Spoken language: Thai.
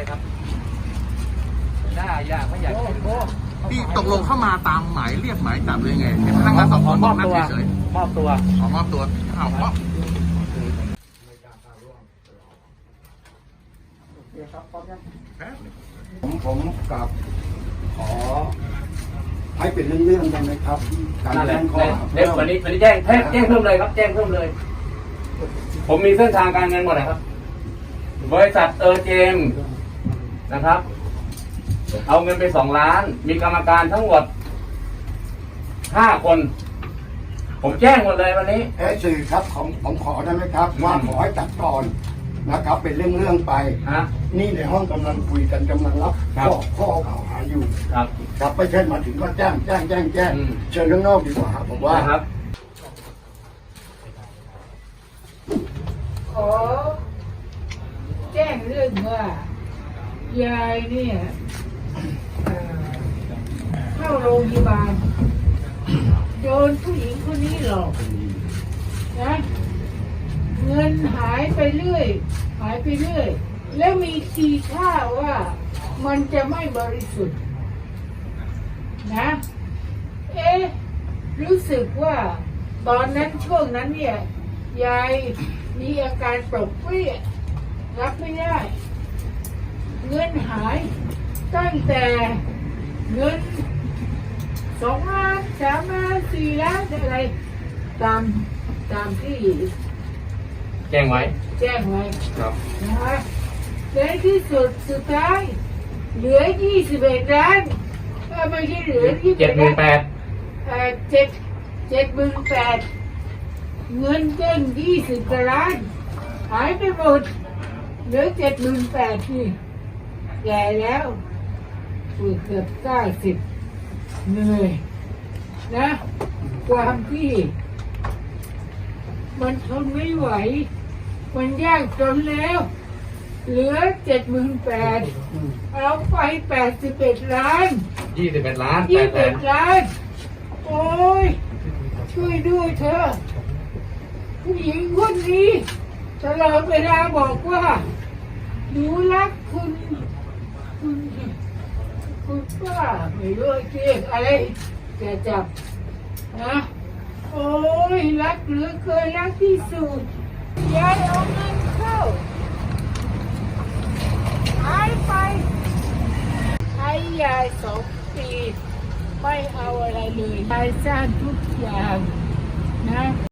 เลยครับได้ยากไม่อยากขึ้นพี่ตกลงเข้ามาตามหมายเรียกหมายจับเลยไงเห็นพนักงานสอบสวนมอบตัวเฉยมอบตัวขอมอบตัวขอามอบผมผมกับขอให้เป็นเรื่องๆได้ไหมครับ การแจ้งข้อเดี๋ยววันนี้วันนี้แจ้งแจ้งเพิ่มเลยครับ แจ้งเพิ่มเลย ผมมีเส้นทางการเงินหมดเลยครับ บริษัทเออเจม นะครับ เอาเงินไปสองล้าน มีกรรมการทั้งหมดห้าคน ผมแจ้งหมดเลยวันนี้ เอะสื่อครับผมผมขอได้ไหมครับ ว่าขอให้ตัดตอนนะครับ เป็นเรื่องๆไป ฮะ นี่ในห้องกำลังคุยกันกำลังรับครับ ข้อข้อกล่าวหาอยู่ ครับ ครับไม่ใช่มาถึงก็แจ้งแจ้งแจ้งแจ้งอืม เชิญข้างนอกดีกว่าครับผมว่า นะครับ ขอแจ้งเรื่องว่า ยายเนี่ยเอ่อเข้าโรงพยาบาลโดนผู้หญิงคนนี้หลอกนะเงินหายไปเรื่อย หายไปเรื่อย แล้วมีทีท่าว่ามันจะไม่บริสุทธิ์นะ เอ๊ะรู้สึกว่าตอนนั้นช่วงนั้นเนี่ยยายมีอาการปลดเปรี้ยรับไม่ได้ เงินหาย ตั้งแต่เงินสองล้านสามล้านสี่ล้านอะไร ตามตามที่แจ้งไว้ แจ้งไว้ครับนะฮะในที่สุดสุดท้าย เหลือ21ล้านเออไม่ใช่เหลือ21เจ็ดหมื่นแปดเอ่อเจ็ดเจ็ดหมื่นแปดเงินเกินยี่สิบกว่าล้าน หายไปหมดเหลือเจ็ดหมื่นแปดที่ แก่แล้วอุ้ยเกือบเก้าสิบเหนื่อยนะความที่ มันทนไม่ไหว มันยากจนแล้ว เหลือเจ็ดหมื่นแปดเอาไปแปดสิบเอ็ดล้านยี่สิบเอ็ดล้านแปยี่ดสิบแสเอ็นดล้าน โอ้ย ช่วยด้วยเธอะผู้หญิงคนนี้ตลอดเวลาบอกว่า หนูรักคุณ คุณคุณป้าไม่รู้เรียกอะไรจะจับนะโอ้ยรักเหลือเกินรักที่สุดยายเอาเงินเข้าหายไปให้ยายสองปีไม่เอาอะไรเลยยายสร้างทุกอย่างนะ